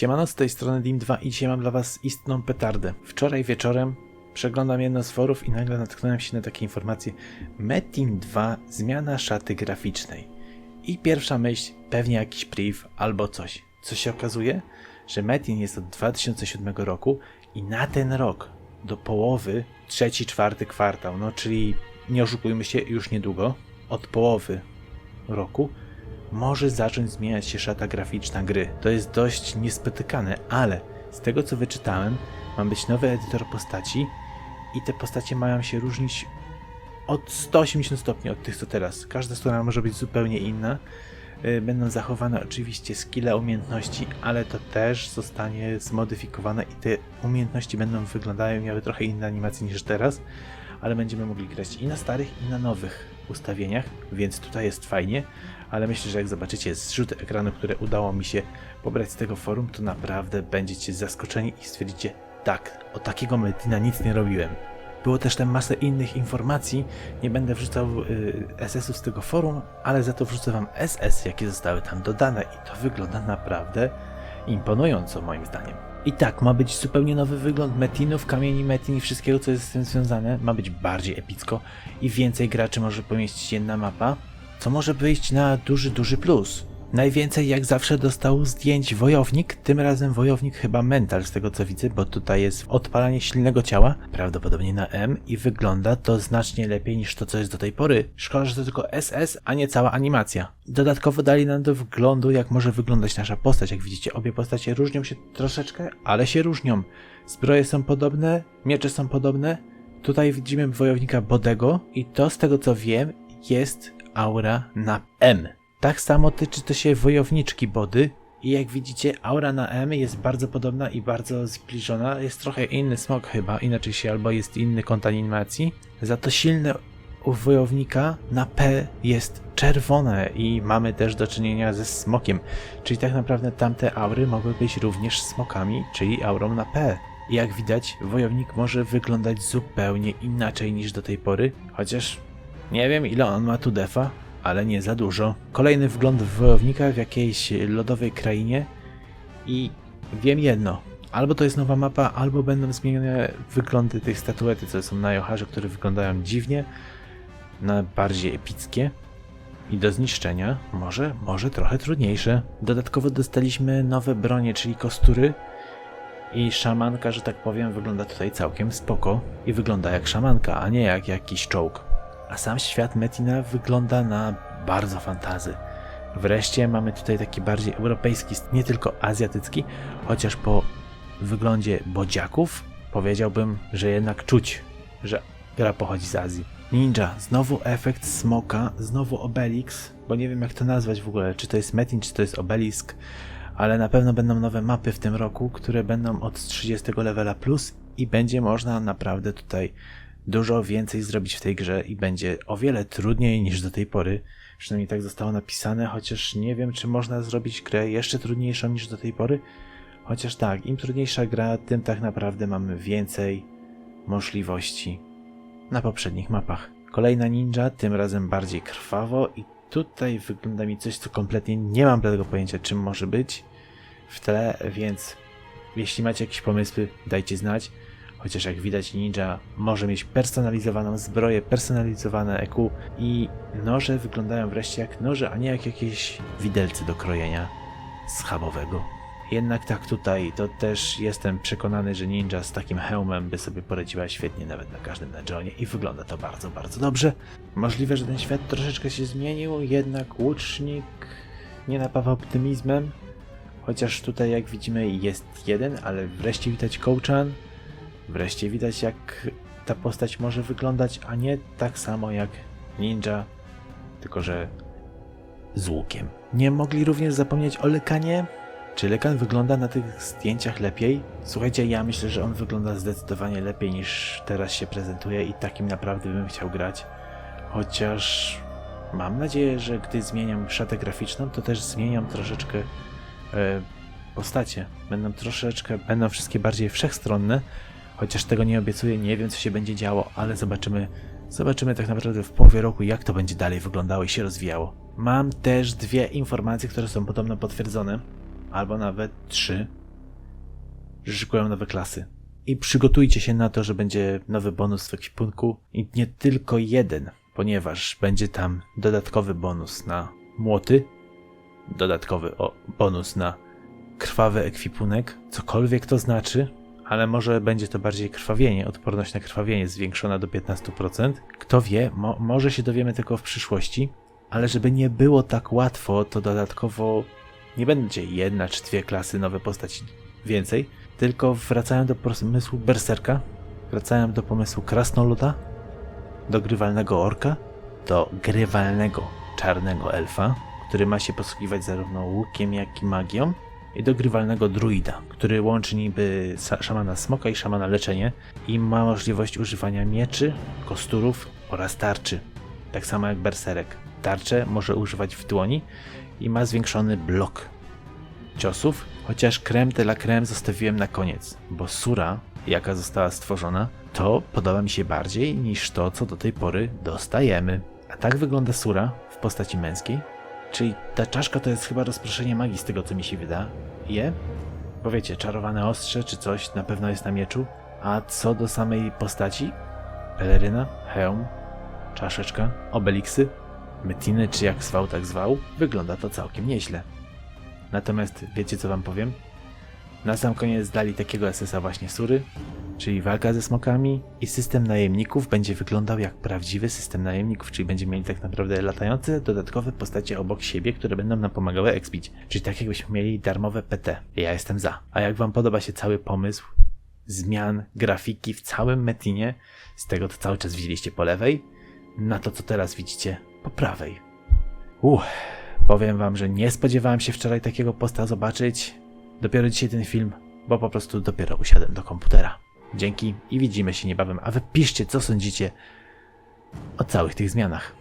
Siemano, z tej strony Dim2 i dzisiaj mam dla was istną petardę. Wczoraj wieczorem przeglądam jedno z forów i nagle natknąłem się na takie informacje. Metin 2, zmiana szaty graficznej. I pierwsza myśl, pewnie jakiś priv albo coś. Co się okazuje? Że Metin jest od 2007 roku i na ten rok, do połowy, trzeci, czwarty kwartał, no czyli nie oszukujmy się, już niedługo, od połowy roku może zacząć zmieniać się szata graficzna gry. To jest dość niespotykane, ale z tego co wyczytałem, ma być nowy edytor postaci i te postacie mają się różnić od 180 stopni od tych co teraz. Każda strona może być zupełnie inna. Y, Będą zachowane oczywiście skille, umiejętności, ale to też zostanie zmodyfikowane i te umiejętności będą wyglądały, miały trochę inne animacje niż teraz, ale będziemy mogli grać i na starych, i na nowych ustawieniach, więc tutaj jest fajnie, ale myślę, że jak zobaczycie zrzuty ekranu, które udało mi się pobrać z tego forum, to naprawdę będziecie zaskoczeni i stwierdzicie, tak, o takiego Metina nic nie robiłem. Było też tam masę innych informacji, nie będę wrzucał y, SS-ów z tego forum, ale za to wrzucę wam SS, jakie zostały tam dodane i to wygląda naprawdę imponująco moim zdaniem. I tak, ma być zupełnie nowy wygląd metinów, kamieni metin i wszystkiego, co jest z tym związane. Ma być bardziej epicko i więcej graczy może pomieścić jedna mapa, co może wyjść na duży, duży plus. Najwięcej jak zawsze dostał zdjęć wojownik, tym razem wojownik chyba mental z tego co widzę, bo tutaj jest odpalanie silnego ciała, prawdopodobnie na M i wygląda to znacznie lepiej niż to co jest do tej pory. Szkoda, że to tylko SS, a nie cała animacja. Dodatkowo dali nam do wglądu jak może wyglądać nasza postać, jak widzicie obie postacie różnią się troszeczkę, ale się różnią. Zbroje są podobne, miecze są podobne. Tutaj widzimy wojownika Bodego i to z tego co wiem jest aura na M. Tak samo tyczy to się wojowniczki Body. I jak widzicie, aura na M jest bardzo podobna i bardzo zbliżona. Jest trochę inny smok chyba, inaczej się albo jest inny kąt animacji. Za to silne u wojownika na P jest czerwone i mamy też do czynienia ze smokiem. Czyli tak naprawdę tamte aury mogły być również smokami, czyli aurą na P. Jak widać, wojownik może wyglądać zupełnie inaczej niż do tej pory, chociaż nie wiem ile on ma tu defa, ale nie za dużo. Kolejny wgląd w wojownika w jakiejś lodowej krainie i wiem jedno. Albo to jest nowa mapa, albo będą zmienione wyglądy tych statuety, co są na Joharze, które wyglądają dziwnie, na bardziej epickie i do zniszczenia, może, może trochę trudniejsze. Dodatkowo dostaliśmy nowe bronie, czyli kostury i szamanka, że tak powiem, wygląda tutaj całkiem spoko i wygląda jak szamanka, a nie jak jakiś czołg a sam świat Metina wygląda na bardzo fantazy. Wreszcie mamy tutaj taki bardziej europejski, nie tylko azjatycki, chociaż po wyglądzie bodziaków powiedziałbym, że jednak czuć, że gra pochodzi z Azji. Ninja, znowu efekt smoka, znowu Obelix, bo nie wiem jak to nazwać w ogóle, czy to jest Metin, czy to jest Obelisk, ale na pewno będą nowe mapy w tym roku, które będą od 30 levela plus i będzie można naprawdę tutaj dużo więcej zrobić w tej grze i będzie o wiele trudniej niż do tej pory. Przynajmniej tak zostało napisane, chociaż nie wiem, czy można zrobić grę jeszcze trudniejszą niż do tej pory. Chociaż tak, im trudniejsza gra, tym tak naprawdę mamy więcej możliwości na poprzednich mapach. Kolejna ninja, tym razem bardziej krwawo i tutaj wygląda mi coś, co kompletnie nie mam tego pojęcia, czym może być w tle, więc jeśli macie jakieś pomysły, dajcie znać. Chociaż jak widać ninja może mieć personalizowaną zbroję, personalizowane EQ i noże wyglądają wreszcie jak noże, a nie jak jakieś widelce do krojenia schabowego. Jednak tak tutaj, to też jestem przekonany, że ninja z takim hełmem by sobie poradziła świetnie nawet na każdym dungeonie i wygląda to bardzo, bardzo dobrze. Możliwe, że ten świat troszeczkę się zmienił, jednak łucznik nie napawa optymizmem. Chociaż tutaj jak widzimy jest jeden, ale wreszcie widać Kołczan. Wreszcie widać, jak ta postać może wyglądać, a nie tak samo jak ninja, tylko że z łukiem. Nie mogli również zapomnieć o Lekanie. Czy Lekan wygląda na tych zdjęciach lepiej? Słuchajcie, ja myślę, że on wygląda zdecydowanie lepiej niż teraz się prezentuje i takim naprawdę bym chciał grać. Chociaż mam nadzieję, że gdy zmieniam szatę graficzną, to też zmieniam troszeczkę e, postacie. Będą troszeczkę, będą wszystkie bardziej wszechstronne, Chociaż tego nie obiecuję, nie wiem co się będzie działo, ale zobaczymy, zobaczymy tak naprawdę w połowie roku, jak to będzie dalej wyglądało i się rozwijało. Mam też dwie informacje, które są podobno potwierdzone, albo nawet trzy. że szykują nowe klasy. I przygotujcie się na to, że będzie nowy bonus w ekwipunku i nie tylko jeden, ponieważ będzie tam dodatkowy bonus na młoty, dodatkowy o, bonus na krwawy ekwipunek, cokolwiek to znaczy, ale może będzie to bardziej krwawienie, odporność na krwawienie zwiększona do 15%. Kto wie, mo może się dowiemy tylko w przyszłości, ale żeby nie było tak łatwo, to dodatkowo nie będzie jedna czy dwie klasy nowe postaci więcej, tylko wracają do pomysłu Berserka, wracają do pomysłu Krasnoluda, do grywalnego orka, do grywalnego czarnego elfa, który ma się posługiwać zarówno łukiem, jak i magią, i do grywalnego druida, który łączy niby szamana smoka i szamana leczenie i ma możliwość używania mieczy, kosturów oraz tarczy. Tak samo jak berserek. Tarczę może używać w dłoni i ma zwiększony blok ciosów, chociaż creme de la creme zostawiłem na koniec, bo sura, jaka została stworzona, to podoba mi się bardziej niż to, co do tej pory dostajemy. A tak wygląda sura w postaci męskiej, czyli ta czaszka to jest chyba rozproszenie magii z tego, co mi się wydaje. Bo wiecie, czarowane ostrze czy coś na pewno jest na mieczu. A co do samej postaci, peleryna, hełm, czaszeczka, obeliksy, metiny czy jak zwał, tak zwał, wygląda to całkiem nieźle. Natomiast wiecie co wam powiem? Na sam koniec dali takiego SS-a właśnie Sury, czyli walka ze smokami i system najemników będzie wyglądał jak prawdziwy system najemników, czyli będziemy mieli tak naprawdę latające dodatkowe postacie obok siebie, które będą nam pomagały expić. Czyli tak jakbyśmy mieli darmowe PT. Ja jestem za. A jak wam podoba się cały pomysł zmian grafiki w całym Metinie, z tego to cały czas widzieliście po lewej, na to co teraz widzicie po prawej. Uff, powiem wam, że nie spodziewałem się wczoraj takiego posta zobaczyć. Dopiero dzisiaj ten film, bo po prostu dopiero usiadłem do komputera. Dzięki i widzimy się niebawem, a wy piszcie co sądzicie o całych tych zmianach.